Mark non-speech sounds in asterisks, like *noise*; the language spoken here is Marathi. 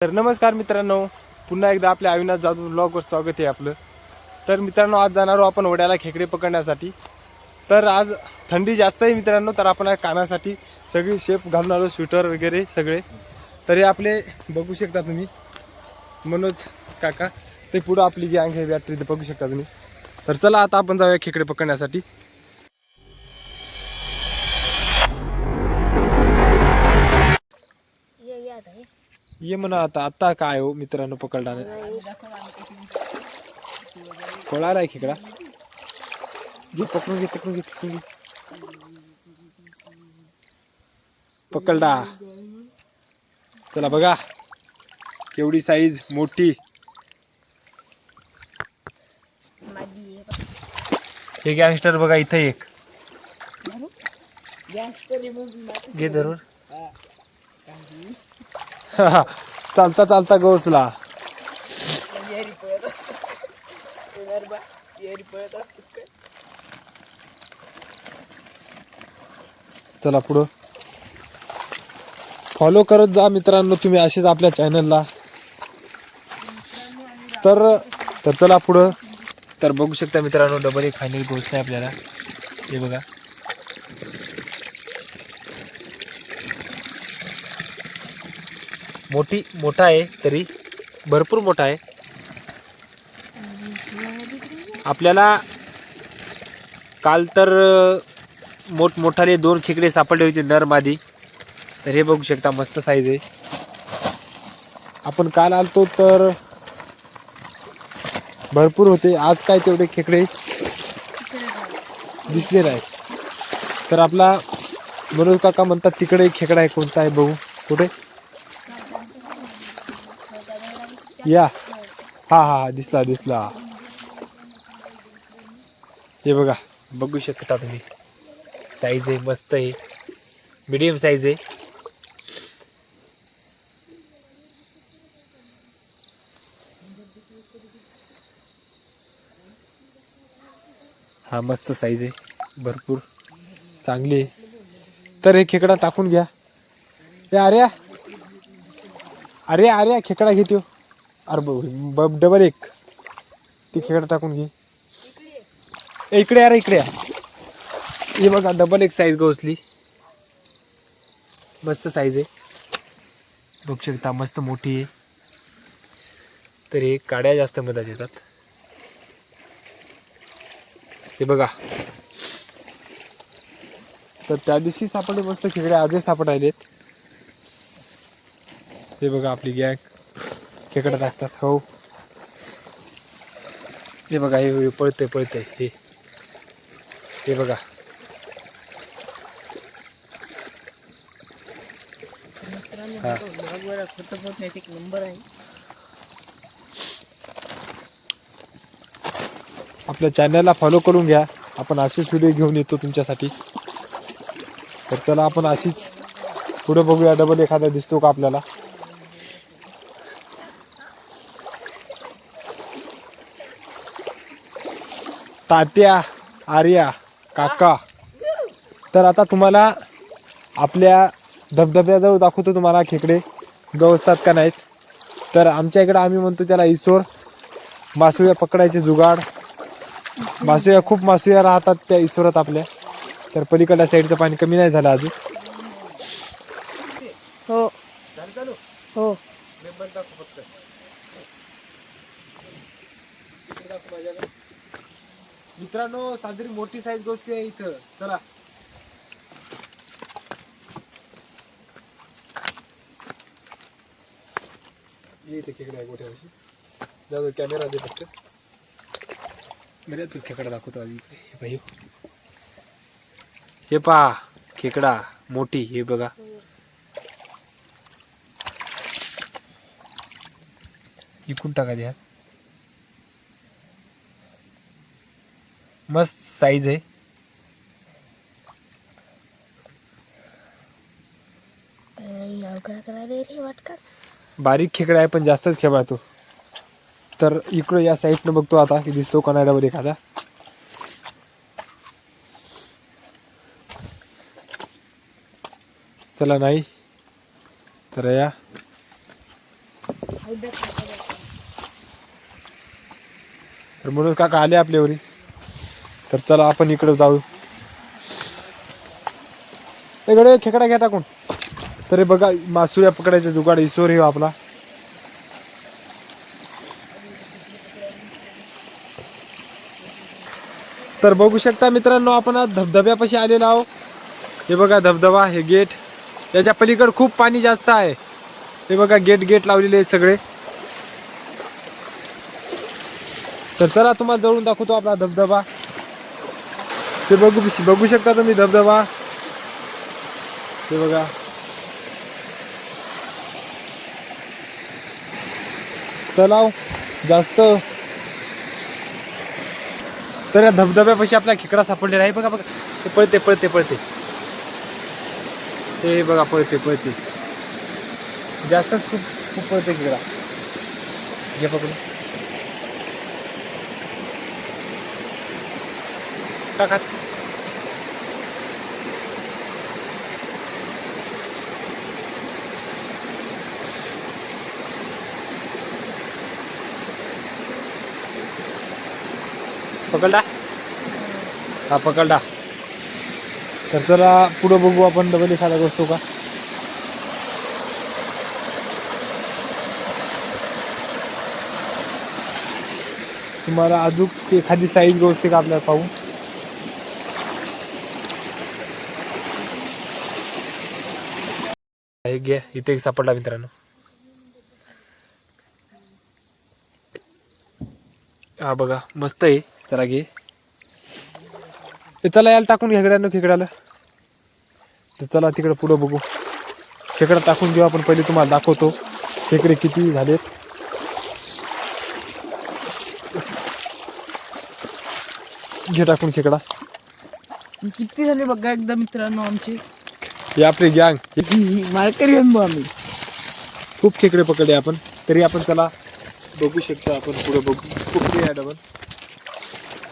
तर नमस्कार मित्रांनो पुन्हा एकदा आपल्या अविनाश जाधव ब्लॉगवर स्वागत आहे आपलं. तर मित्रांनो आज जाणार आहोत आपण वड्याला खेकडे पकडण्यासाठी. तर आज थंडी जास्त आहे मित्रांनो तर आपण कानासाठी सगळी शेप घालून आलो स्वेटर वगैरे सगळे. तर हे आपले बघू शकता तुम्ही. मनोज काका ते पुढं आपली गँग आहे बॅटरी बघू शकता तुम्ही. तर चला आता आपण जाऊया खेकडे पकडण्यासाठी. ये म्हणा आता आता काय हो मित्रांनो पकडणार कोळाला आहे खेकडा घे पकडून घे पकडून घे पकडून घे. पकडला चला बघा केवढी साईज मोठी. हे गँगस्टर बघा इथं एक. घे धरून. *laughs* चालता चालता गोसला. चला पुढं. फॉलो करत जा मित्रांनो तुम्ही असेच आपल्या चॅनलला तर तर चला पुढं. तर बघू शकता मित्रांनो डबल एक फायनल गोष्ट आहे आपल्याला. हे बघा. मोठी मोठा आहे तरी भरपूर मोठा आहे. आपल्याला काल तर मोठमोठाले दोन खेकडे सापडले होते नर मादी. तर हे बघू शकता मस्त साईज आहे. आपण काल आलतो तर भरपूर होते. आज काय तेवढे खेकडे दिसले नाही. तर आपला मनोज काका म्हणतात तिकडे खेकडा आहे कोणता आहे बघू. कुठे? या. हा हा हा दिसला दिसला. हे बघा बघू शकता तुम्ही. साईज आहे मस्त आहे. मीडियम साईज आहे. हा मस्त साईज आहे. भरपूर. चांगली आहे. तर हे खेकडा टाकून घ्या. अरे अरे अरे खेकडा घेतो. अरे ब- डबल एक. तिकडे टाकून घे. इकडे अरे इकडे या. हे बघा डबल एक साईज गवसली. मस्त साईज आहे. बघू शकता मस्त मोठी आहे. तर हे काड्या जास्त मदत येतात. हे बघा. तर त्या दिवशी सापडले मस्त खेकडे आजही सापडायलेत. हे बघा आपली गॅग. खेकडे टाकतात हो. हे बघा हे पळतंय पळतंय हे. हे बघा. आपल्या चॅनलला फॉलो करून घ्या. आपण असेच व्हिडिओ घेऊन येतो तुमच्यासाठी. तर चला आपण अशीच पुढे बघूया. डबल एखादा दिसतो का आपल्याला? तात्या आर्या काका. तर आता तुम्हाला आपल्या धबधब्याजवळ दाखवतो तुम्हाला खेकडे. गवसतात का नाहीत? तर आमच्या इकडं आम्ही म्हणतो त्याला इसोर मासुया पकडायचे जुगाड. मासुया खूप मासुया राहतात त्या इसोरात आपल्या. तर पलीकडल्या साईडचं पाणी कमी नाही झालं अजून हो हो मित्रांनो साजरी मोठी साईज गोष्टी आहे इथं. चला. ये इथे खेकडा आहे मोठ्या वर्षी जाऊ कॅमेरा दे फक्त. बरे तू खेकडा दाखवतो आधी. हे पाहिजे हे पहा खेकडा मोठी हे बघा. इकून टाका द्या मस्त साईज आहे. बारीक खेकडा आहे पण जास्तच खेळा तो तर इकडं या साईडनं बघतो आता की दिसतो कोणाला एखादा. चला नाही तर या. तर म्हणून काका आले आपल्यावरी. तर चला आपण इकडे जाऊ. इकडे खेकडा घ्या टाकून. तरी बघा मासुऱ्या पकडायचा जुगाड ईश्वर हे आपला. तर बघू शकता मित्रांनो आपण आज धबधब्यापाशी आलेलो आहो हे बघा धबधबा हे गेट. त्याच्या पलीकडे खूप पाणी जास्त आहे. हे बघा गेट गेट लावलेले आहेत सगळे. तर चला तुम्हाला जवळून दाखवतो आपला धबधबा. ते बघू बघू शकता तुम्ही धबधबा. ते बघा. तलाव जास्त. तर या धबधब्यापाशी आपला खेकडा सापडलेला आहे. बघा बघा. ते पळते पळते पळते. ते बघा पळते पळते. जास्तच खूप खूप पळते खेकडा. घे पकडून. टाका पकडला हा पकडला तर चला पुढं बघू आपण डबल एखादा गोष्ट का? तुम्हाला अजून एखादी साईज गोष्ट का आपल्याला पाहू? हे घे इथे एक सापडला मित्रांनो. हा बघा मस्त आहे. चला घे. चला याला टाकून खेकड्यानं खेकड्याला. तर चला तिकडे पुढं बघू. खेकडा टाकून घेऊ आपण. पहिले तुम्हाला दाखवतो. खेकडे किती झालेत. घे टाकून खेकडा. किती झाले बघा एकदा मित्रांनो आमचे. हे आपली गँग मार्कर बघ आम्ही. खूप खेकडे पकडले आपण. तरी आपण चला बघू शकतो आपण पुढे बघू. खूप आहे डबल